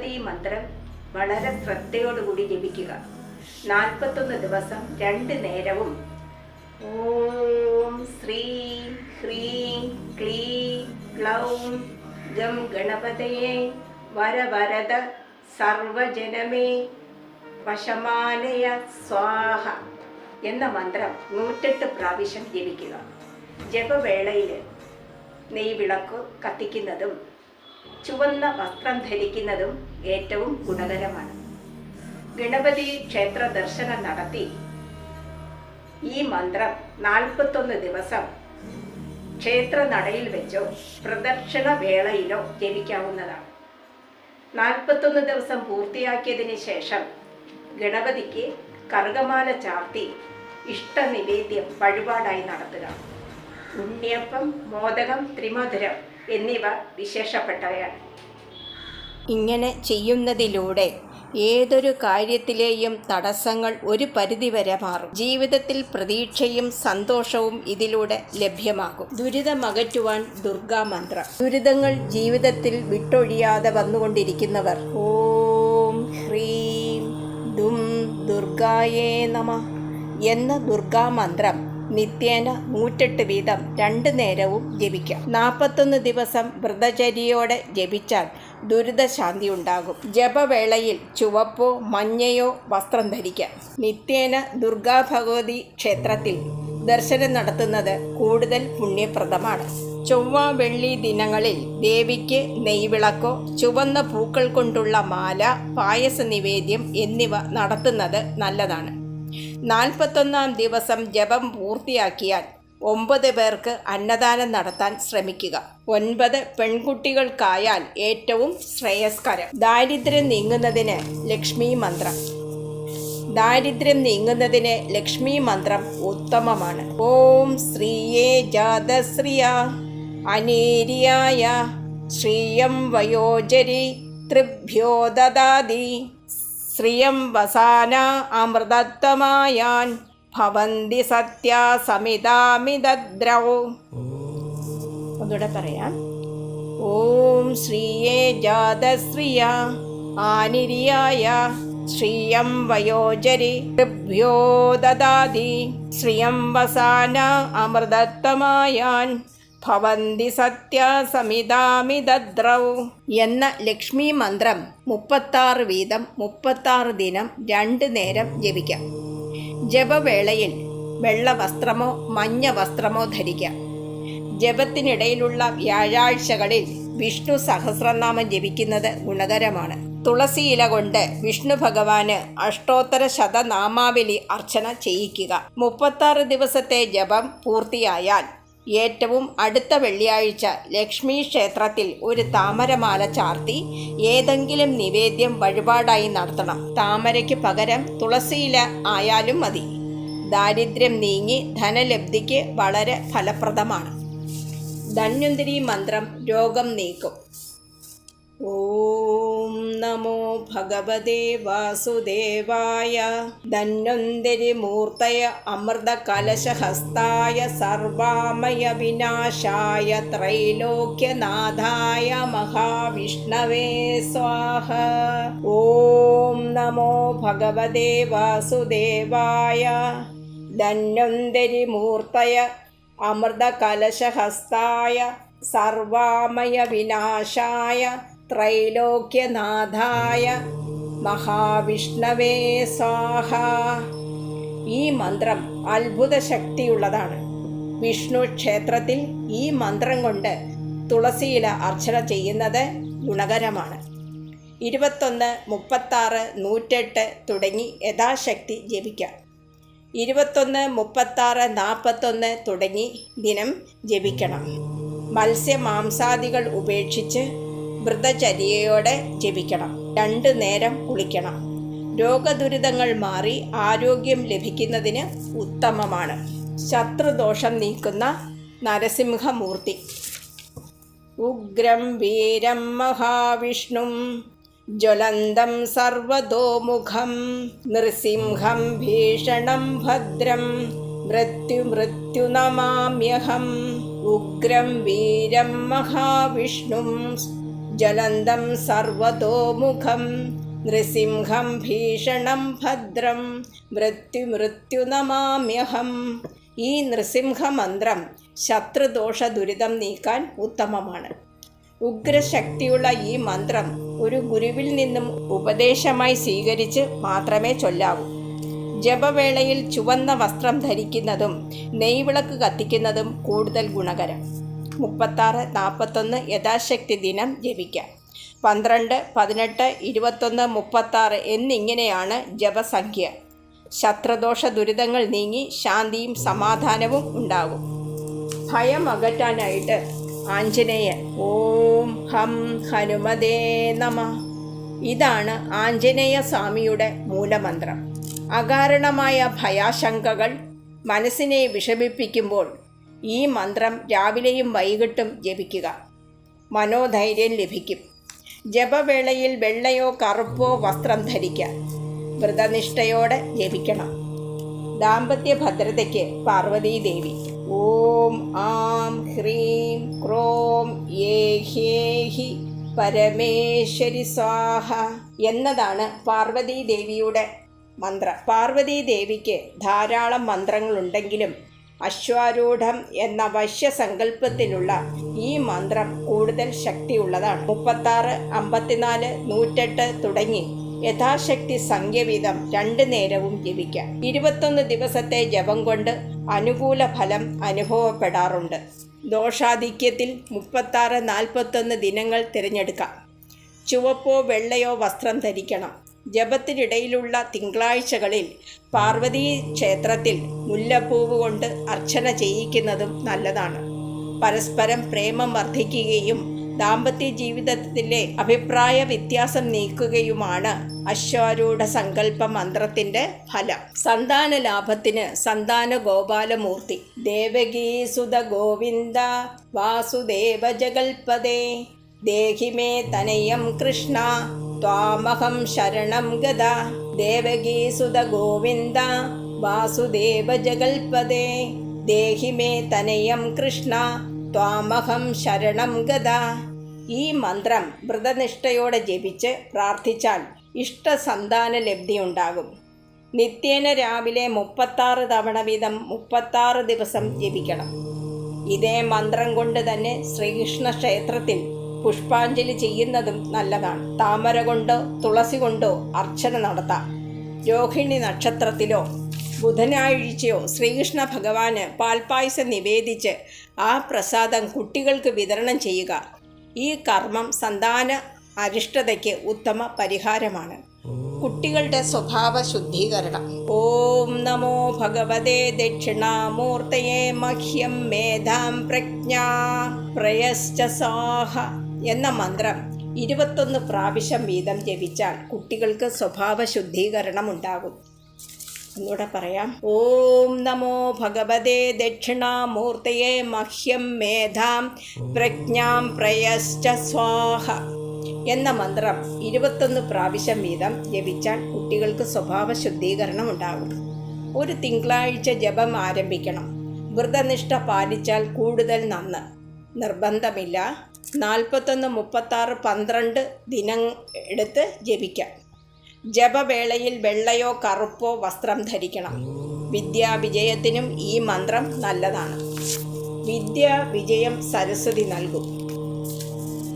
ഗണപതി മന്ത്രം വളരെ ശ്രദ്ധയോടുകൂടി ജപിക്കുക. നാൽപ്പത്തൊന്ന് ദിവസം രണ്ട് നേരവും ഓം ശ്രീ ഹ്രീം ക്ലീം ക്ലൗം ഗം ഗണപതയെ വരവരദ സർവജനമേ വശമാനയ സ്വാഹ എന്ന മന്ത്രം നൂറ്റെട്ട് പ്രാവശ്യം ജപിക്കുക. ജപവേളയിൽ നെയ്വിളക്ക് കത്തിക്കുന്നതും ചുവന്ന വസ്ത്രം ധരിക്കുന്നതും ഏറ്റവും ഗുണകരമാണ്. ഗണപതി ക്ഷേത്ര ദർശനം നടത്തി. ഈ മന്ത്രം നാൽപ്പത്തൊന്ന് ദിവസം ക്ഷേത്ര നടയിൽ വെച്ചോ പ്രദക്ഷിണ വേളയിലോ ജപിക്കാവുന്നതാണ്. നാൽപ്പത്തൊന്ന് ദിവസം പൂർത്തിയാക്കിയതിന് ശേഷം ഗണപതിക്ക് കറുകമാല ചാർത്തി ഇഷ്ടനിവേദ്യം വഴിപാടായി നടത്തുക. ഉണ്ണിയപ്പം മോദകം ത്രിമധുരം എന്നിവ വിശേഷപ്പെട്ടവയാണ്. ഇങ്ങനെ ചെയ്യുന്നതിലൂടെ ഏതൊരു കാര്യത്തിലെയും തടസ്സങ്ങൾ ഒരു പരിധിവരെ മാറും. ജീവിതത്തിൽ പ്രതീക്ഷയും സന്തോഷവും ഇതിലൂടെ ലഭ്യമാകും. ദുരിതമകറ്റുവാൻ ദുർഗാ മന്ത്രം. ദുരിതങ്ങൾ ജീവിതത്തിൽ വിട്ടൊഴിയാതെ വന്നുകൊണ്ടിരിക്കുന്നവർ. ഓം ഹ്രീം ദും ദുർഗായേ നമ എന്ന ദുർഗാ മന്ത്രം നിത്യേന നൂറ്റെട്ട് വീതം രണ്ട് നേരവും ജപിക്കാം. നാൽപ്പത്തൊന്ന് ദിവസം വ്രതചര്യയോടെ ജപിച്ചാൽ ദുരിതശാന്തി ഉണ്ടാകും ജപവേളയിൽ ചുവപ്പോ മഞ്ഞയോ വസ്ത്രം ധരിക്കാം. നിത്യേന ദുർഗാ ഭഗവതി ക്ഷേത്രത്തിൽ ദർശനം നടത്തുന്നത് കൂടുതൽ പുണ്യപ്രദമാണ്. ചൊവ്വ വെള്ളി ദിനങ്ങളിൽ ദേവിക്ക് നെയ്വിളക്കോ ചുവന്ന പൂക്കൾ കൊണ്ടുള്ള മാല പായസ നിവേദ്യം എന്നിവ നടത്തുന്നത് നല്ലതാണ്. നാൽപ്പത്തൊന്നാം ദിവസം ജപം പൂർത്തിയാക്കിയാൽ ഒമ്പത് പേർക്ക് അന്നദാനം നടത്താൻ ശ്രമിക്കുക. ഒൻപത് പെൺകുട്ടികൾക്കായാൽ ഏറ്റവും ശ്രേയസ്കരം. ദാരിദ്ര്യം നീങ്ങുന്നതിന് ലക്ഷ്മി മന്ത്രം. ദാരിദ്ര്യം നീങ്ങുന്നതിന് ലക്ഷ്മി മന്ത്രം ഉത്തമമാണ്. ഓം ശ്രീയേ ജാതശ്രിയ അനേരിയായ ശ്രീയം വയോജരി ത്രിഭ്യോ ദദാതി ശ്രിയം വസാന അമൃതത്വമായാൻ ഭവന്തി സത്യാസമിതാമിതദ്രൗ ഒന്നുകൂടെ പറയാം. ഓം ശ്രീയേ ജാതശ്രിയ ആനിരിയായ ശ്രീയം വയോജരി ഋഭ്യോ ദദാതി. ശ്രിയം വസാന അമൃതത്വമായാൻ ഭവന്തി സത്യാസമിതാമിതദ്രൗ എന്ന ലക്ഷ്മി മന്ത്രം മുപ്പത്താറ് വീതം മുപ്പത്താറ് ദിനം രണ്ട് നേരം ജപിക്കാം. ജപവേളയിൽ വെള്ള വസ്ത്രമോ മഞ്ഞ വസ്ത്രമോ ധരിക്കാം. ജപത്തിനിടയിലുള്ള വ്യാഴാഴ്ചകളിൽ വിഷ്ണു സഹസ്രനാമം ജപിക്കുന്നത് ഗുണകരമാണ്. തുളസി ഇല കൊണ്ട് വിഷ്ണു ഭഗവാന് അഷ്ടോത്തര ശതനാമാവലി അർച്ചന ചെയ്യിക്കുക. മുപ്പത്താറ് ദിവസത്തെ ജപം പൂർത്തിയായാൽ ഏറ്റവും അടുത്ത വെള്ളിയാഴ്ച ലക്ഷ്മി ക്ഷേത്രത്തിൽ ഒരു താമരമാല ചാർത്തി ഏതെങ്കിലും നിവേദ്യം വഴിപാടായി നടത്തണം. താമരയ്ക്ക് പകരം തുളസിയില ആയാലും മതി. ദാരിദ്ര്യം നീങ്ങി ധനലബ്ധിക്ക് വളരെ ഫലപ്രദമാണ്. ധന്വന്തിരി മന്ത്രം രോഗം നീക്കും. ഓം നമോ ഭഗവതേ വാസുദേവായ. ധന്വന്തിരി മൂർത്തയ അമൃതകലശഹസ്തായ സർവാമയ വിനാശായ ത്രൈലോക്യനാഥായ മഹാവിഷ്ണവേ സ്വാഹ. ഓം നമോ ഭഗവതേ വാസുദേവായ. ധന്വന്തിരി മൂർത്തയ അമൃതകലശഹസ്തായ സർവാമയ വിനാശായ ത്രൈലോക്യനാഥായ മഹാവിഷ്ണവേ സ്വാഹ. ഈ മന്ത്രം അത്ഭുത ശക്തിയുള്ളതാണ് വിഷ്ണു ക്ഷേത്രത്തിൽ ഈ മന്ത്രം കൊണ്ട് തുളസിയില അർച്ചന ചെയ്യുന്നത് ഗുണകരമാണ്. ഇരുപത്തൊന്ന് മുപ്പത്താറ് നൂറ്റെട്ട് തുടങ്ങി യഥാശക്തി ജപിക്കാം. ഇരുപത്തൊന്ന് മുപ്പത്താറ് നാൽപ്പത്തൊന്ന് തുടങ്ങി ദിനം ജപിക്കണം. മത്സ്യമാംസാദികൾ ഉപേക്ഷിച്ച് വ്രതചര്യയോടെ ജപിക്കണം. രണ്ട് നേരം കുളിക്കണം. രോഗദുരിതങ്ങൾ മാറി ആരോഗ്യം ലഭിക്കുന്നതിന് ഉത്തമമാണ്. ശത്രുദോഷം നീക്കുന്ന നരസിംഹമൂർത്തി. ഉഗ്രം വീരം മഹാവിഷ്ണും ജ്വലന്തം സർവതോമുഖം നൃസിംഹം ഭീഷണം ഭദ്രം മൃത്യുമൃത്യു നമാമ്യഹം. ഉഗ്രം വീരം മഹാവിഷ്ണും ജ്വലന്തം സർവതോമുഖം നൃസിംഹം ഭീഷണം ഭദ്രം മൃത്യു നമാമ്യഹം. ഈ നൃസിംഹ മന്ത്രം ശത്രുദോഷ ദുരിതം നീക്കാൻ ഉത്തമമാണ്. ഉഗ്രശക്തിയുള്ള ഈ മന്ത്രം ഒരു ഗുരുവിൽ നിന്നും ഉപദേശമായി സ്വീകരിച്ച് മാത്രമേ ചൊല്ലാവൂ. ജപവേളയിൽ ചുവന്ന വസ്ത്രം ധരിക്കുന്നതും നെയ്വിളക്ക് കത്തിക്കുന്നതും കൂടുതൽ ഗുണകരം. മുപ്പത്താറ് നാൽപ്പത്തൊന്ന് യഥാശക്തി ദിനം ജപിക്കാം. പന്ത്രണ്ട് പതിനെട്ട് ഇരുപത്തൊന്ന് മുപ്പത്താറ് എന്നിങ്ങനെയാണ് ജപസംഖ്യ. ശത്രുദോഷ ദുരിതങ്ങൾ നീങ്ങി ശാന്തിയും സമാധാനവും ഉണ്ടാകും. ഭയം അകറ്റാനായിട്ട് ആഞ്ജനേയൻ ഓം ഹം ഹനുമതേ നമ. ഇതാണ് ആഞ്ജനേയ സ്വാമിയുടെ മൂലമന്ത്രം. അകാരണമായ ഭയാശങ്കകൾ മനസ്സിനെ വിഷമിപ്പിക്കുമ്പോൾ ഈ മന്ത്രം രാവിലെയും വൈകിട്ടും ജപിക്കുക. മനോധൈര്യം ലഭിക്കും. ജപവേളയിൽ വെള്ളയോ കറുപ്പോ വസ്ത്രം ധരിക്കുക വ്രതനിഷ്ഠയോടെ ജപിക്കണം. ദാമ്പത്യ ഭദ്രതയ്ക്ക് പാർവതീദേവി. ഓം ആം ഹ്രീം ക്രോം ഏഹേഹി പരമേശ്വരി സ്വാഹ എന്നതാണ് പാർവതീദേവിയുടെ മന്ത്രം. പാർവതീദേവിക്ക് ധാരാളം മന്ത്രങ്ങളുണ്ടെങ്കിലും അശ്വാരൂഢം എന്ന വശ്യസങ്കല്പത്തിലുള്ള ഈ മന്ത്രം കൂടുതൽ ശക്തിയുള്ളതാണ്. മുപ്പത്താറ് അമ്പത്തിനാല് നൂറ്റെട്ട് തുടങ്ങി യഥാശക്തി സംഖ്യവീതം രണ്ടു നേരവും ജപിക്കാം. ഇരുപത്തൊന്ന് ദിവസത്തെ ജപം കൊണ്ട് അനുകൂല ഫലം അനുഭവപ്പെടാറുണ്ട്. ദോഷാധിക്യത്തിൽ മുപ്പത്താറ് നാൽപ്പത്തൊന്ന് ദിനങ്ങൾ തിരഞ്ഞെടുക്കാം. ചുവപ്പോ വെള്ളയോ വസ്ത്രം ധരിക്കണം. ജപത്തിനിടയിലുള്ള തിങ്കളാഴ്ചകളിൽ പാർവതി ക്ഷേത്രത്തിൽ മുല്ലപ്പൂവ് കൊണ്ട് അർച്ചന ചെയ്യിക്കുന്നതും നല്ലതാണ്. പരസ്പരം പ്രേമം വർദ്ധിക്കുകയും ദാമ്പത്യ ജീവിതത്തിലെ അഭിപ്രായ വ്യത്യാസം നീക്കുകയുമാണ് അശ്വാരൂഢ സങ്കല്പ മന്ത്രത്തിന്റെ ഫലം. സന്താന ലാഭത്തിന് സന്താന ഗോപാലമൂർത്തി. ദേവകീസുത ഗോവിന്ദ വാസുദേവ ജഗൽപദേ ദേഹിമേ തനയം കൃഷ്ണ ത്വാമഹം ശരണം ഗത ദേവഗീസുത ഗോവിന്ദ വാസുദേവ ജഗൽപദേ ദേഹി മേ തനയം കൃഷ്ണ ത്വാമഹം ശരണം ഗത ഈ മന്ത്രം വ്രതനിഷ്ഠയോടെ ജപിച്ച് പ്രാർത്ഥിച്ചാൽ ഇഷ്ടസന്താന ലബ്ധി ഉണ്ടാകും നിത്യേന രാവിലെ മുപ്പത്താറ് തവണ വീതം മുപ്പത്താറ് ദിവസം ജപിക്കണം. ഇതേ മന്ത്രം കൊണ്ട് തന്നെ ശ്രീകൃഷ്ണ ക്ഷേത്രത്തിൽ പുഷ്പാഞ്ജലി ചെയ്യുന്നതും നല്ലതാണ്. താമര കൊണ്ടോ തുളസി കൊണ്ടോ അർച്ചന നടത്താം. രോഹിണി നക്ഷത്രത്തിലോ ബുധനാഴ്ചയോ ശ്രീകൃഷ്ണ ഭഗവാന് പാൽപ്പായസം നിവേദിച്ച് ആ പ്രസാദം കുട്ടികൾക്ക് വിതരണം ചെയ്യുക. ഈ കർമ്മം സന്താന അരിഷ്ടതയ്ക്ക് ഉത്തമ പരിഹാരമാണ്. കുട്ടികളുടെ സ്വഭാവ ശുദ്ധീകരണം. ഓം നമോ ഭഗവതേ ദക്ഷിണാമൂർത്തയെ മഹ്യം മേധാം പ്രജ്ഞ പ്രയശ്ച സാഹ. എന്ന മന്ത്രം ഇരുപത്തൊന്ന് പ്രാവശ്യം വീതം ജപിച്ചാൽ കുട്ടികൾക്ക് സ്വഭാവ ശുദ്ധീകരണം ഉണ്ടാകും ഒന്നുകൂടെ പറയാം. ഓം നമോ ഭഗവതേ ദക്ഷിണാമൂർത്തയെ മഹ്യം മേധാം പ്രജ്ഞാം പ്രയശ്ച സ്വാഹ എന്ന മന്ത്രം ഇരുപത്തൊന്ന് പ്രാവശ്യം വീതം ജപിച്ചാൽ കുട്ടികൾക്ക് സ്വഭാവ ശുദ്ധീകരണം ഉണ്ടാകും ഒരു തിങ്കളാഴ്ച ജപം ആരംഭിക്കണം. വ്രതനിഷ്ഠ പാലിച്ചാൽ കൂടുതൽ നന്ന്. നിർബന്ധമില്ല. നാൽപ്പത്തൊന്ന് മുപ്പത്താറ് പന്ത്രണ്ട് ദിനം എടുത്ത് ജപിക്കാം. ജപവേളയിൽ വെള്ളയോ കറുപ്പോ വസ്ത്രം ധരിക്കണം. വിദ്യാവിജയത്തിനും ഈ മന്ത്രം നല്ലതാണ്. വിദ്യ വിജയം സരസ്വതി നൽകും.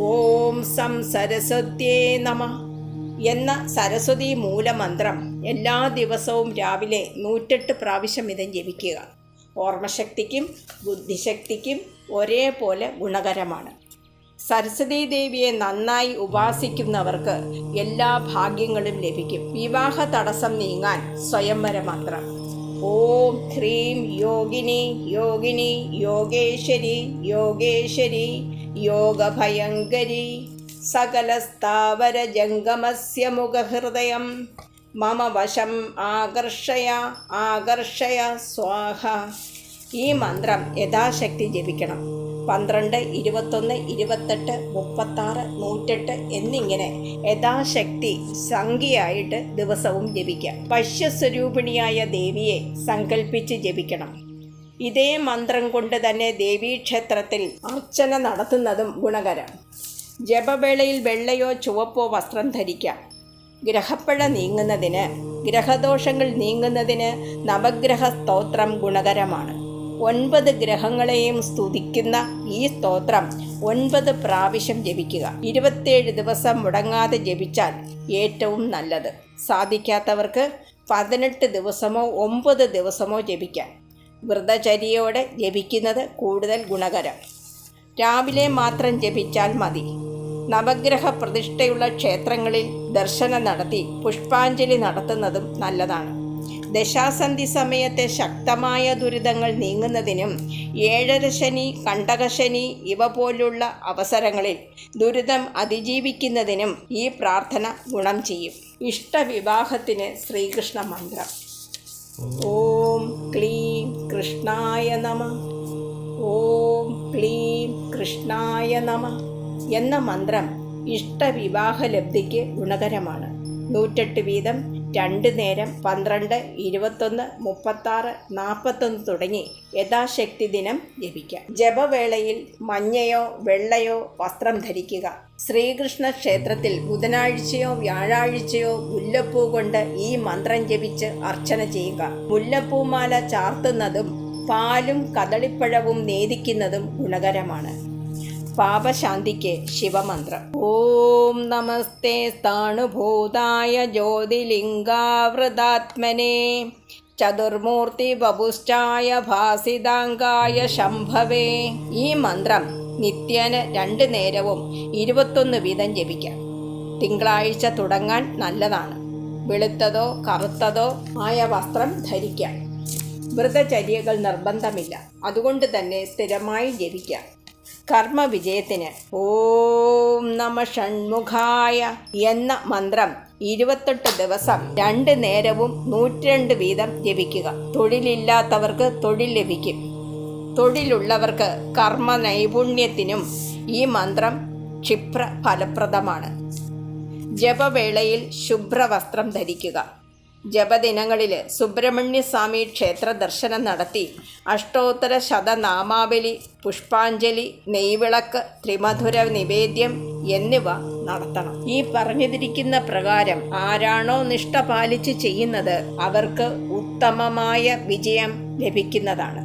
ഓം സം സരസ്വത്യേ നമ എന്ന സരസ്വതി മൂലമന്ത്രം എല്ലാ ദിവസവും രാവിലെ നൂറ്റെട്ട് പ്രാവശ്യം ഇതം ജപിക്കുക. ഓർമ്മശക്തിക്കും ബുദ്ധിശക്തിക്കും ഒരേപോലെ ഗുണകരമാണ്. സരസ്വതീ ദേവിയെ നന്നായി ഉപാസിക്കുന്നവർക്ക് എല്ലാ ഭാഗ്യങ്ങളും ലഭിക്കും. വിവാഹ തടസ്സം നീങ്ങാൻ സ്വയംവര മാത്രം ഓം ഹ്രീം യോഗിനി യോഗിനി യോഗേശ്വരി യോഗേശ്വരി യോഗഭയങ്കരി. സകലസ്ഥാവര ജംഗമസ്യ മുഖഹൃദയം. മമ വശം ആകർഷയ ആകർഷയ സ്വാഹ. ഈ മന്ത്രം യഥാശക്തി ജപിക്കണം. പന്ത്രണ്ട് ഇരുപത്തൊന്ന് ഇരുപത്തെട്ട് മുപ്പത്താറ് നൂറ്റെട്ട് എന്നിങ്ങനെ യഥാശക്തി സംഖ്യയായിട്ട് ദിവസവും ജപിക്കാം. പശ്യസ്വരൂപിണിയായ ദേവിയെ സങ്കല്പിച്ച് ജപിക്കണം. ഇതേ മന്ത്രം കൊണ്ട് തന്നെ ദേവീക്ഷേത്രത്തിൽ അർച്ചന നടത്തുന്നതും ഗുണകരം ജപവേളയിൽ വെള്ളയോ ചുവപ്പോ വസ്ത്രം ധരിക്കാം. ഗ്രഹപ്പഴ നീങ്ങുന്നതിന് ഗ്രഹദോഷങ്ങൾ നീങ്ങുന്നതിന് നവഗ്രഹ സ്തോത്രം ഗുണകരമാണ്. ഒൻപത് ഗ്രഹങ്ങളെയും സ്തുതിക്കുന്ന ഈ സ്തോത്രം ഒൻപത് പ്രാവശ്യം ജപിക്കുക. ഇരുപത്തേഴ് ദിവസം മുടങ്ങാതെ ജപിച്ചാൽ ഏറ്റവും നല്ലത്. സാധിക്കാത്തവർക്ക് പതിനെട്ട് ദിവസമോ ഒമ്പത് ദിവസമോ ജപിക്കാം. വ്രതചര്യയോടെ ജപിക്കുന്നത് കൂടുതൽ ഗുണകരം. രാവിലെ മാത്രം ജപിച്ചാൽ മതി. നവഗ്രഹ പ്രതിഷ്ഠയുള്ള ക്ഷേത്രങ്ങളിൽ ദർശനം നടത്തി പുഷ്പാഞ്ജലി നടത്തുന്നതും നല്ലതാണ്. ദശാസന്ധി സമയത്തെ ശക്തമായ ദുരിതങ്ങൾ നീങ്ങുന്നതിനും ഏഴര ശനി കണ്ടകശനി ഇവ പോലുള്ള അവസരങ്ങളിൽ ദുരിതം അതിജീവിക്കുന്നതിനും ഈ പ്രാർത്ഥന ഗുണം ചെയ്യും. ഇഷ്ടവിവാഹത്തിന് ശ്രീകൃഷ്ണ മന്ത്രം. ഓം ക്ലീം കൃഷ്ണായ നമ. ഓം ക്ലീം കൃഷ്ണായ നമ എന്ന മന്ത്രം ഇഷ്ടവിവാഹലബ്ധിക്ക് ഗുണകരമാണ്. നൂറ്റെട്ട് വീതം രണ്ട് നേരം പന്ത്രണ്ട് ഇരുപത്തൊന്ന് മുപ്പത്താറ് നാൽപ്പത്തൊന്ന് തുടങ്ങി യഥാശക്തി ദിനം ജപിക്കാം. ജപവേളയിൽ മഞ്ഞയോ വെള്ളയോ വസ്ത്രം ധരിക്കുക. ശ്രീകൃഷ്ണ ക്ഷേത്രത്തിൽ ബുധനാഴ്ചയോ വ്യാഴാഴ്ചയോ മുല്ലപ്പൂ കൊണ്ട് ഈ മന്ത്രം ജപിച്ച് അർച്ചന ചെയ്യുക. മുല്ലപ്പൂമാല ചാർത്തുന്നതും പാലും കദളിപ്പഴവും നേദിക്കുന്നതും ഗുണകരമാണ്. പാപശാന്തിക്ക് ശിവമന്ത്രം. ഓം നമസ്തേ സ്ഥാണുഭൂതായ ജ്യോതിലിംഗാവൃതാത്മനെ. ചതുർമൂർത്തി ബപുശ്ചായ ഭാസിതാംഗായ ശംഭവേ. ഈ മന്ത്രം നിത്യേന രണ്ട് നേരവും ഇരുപത്തൊന്ന് വീതം ജപിക്കാം. തിങ്കളാഴ്ച തുടങ്ങാൻ നല്ലതാണ്. വെളുത്തതോ കറുത്തതോ ആയ വസ്ത്രം ധരിക്കാം. വ്രതചര്യകൾ നിർബന്ധമില്ല. അതുകൊണ്ട് തന്നെ സ്ഥിരമായി ജപിക്കാം. കർമ്മവിജയത്തിന്. ഓം നമ ഷൺമുഖായ എന്ന മന്ത്രം ഇരുപത്തെട്ട് ദിവസം രണ്ട് നേരവും നൂറ്റിരണ്ട് വീതം ജപിക്കുക. തൊഴിലില്ലാത്തവർക്ക് തൊഴിൽ ലഭിക്കും. തൊഴിലുള്ളവർക്ക് കർമ്മ നൈപുണ്യത്തിനും ഈ മന്ത്രം ക്ഷിപ്ര ഫലപ്രദമാണ് ജപവേളയിൽ ശുഭ്രവസ്ത്രം ധരിക്കുക. ജപദിനങ്ങളിൽ സുബ്രഹ്മണ്യസ്വാമി ക്ഷേത്ര ദർശനം നടത്തി അഷ്ടോത്തര ശതനാമാവലി പുഷ്പാഞ്ജലി നെയ്വിളക്ക് ത്രിമധുര നിവേദ്യം എന്നിവ നടത്തണം. ഈ പറഞ്ഞിരിക്കുന്ന പ്രകാരം ആരാണോ നിഷ്ഠ പാലിച്ച് ചെയ്യുന്നത് അവർക്ക് ഉത്തമമായ വിജയം ലഭിക്കുന്നതാണ്.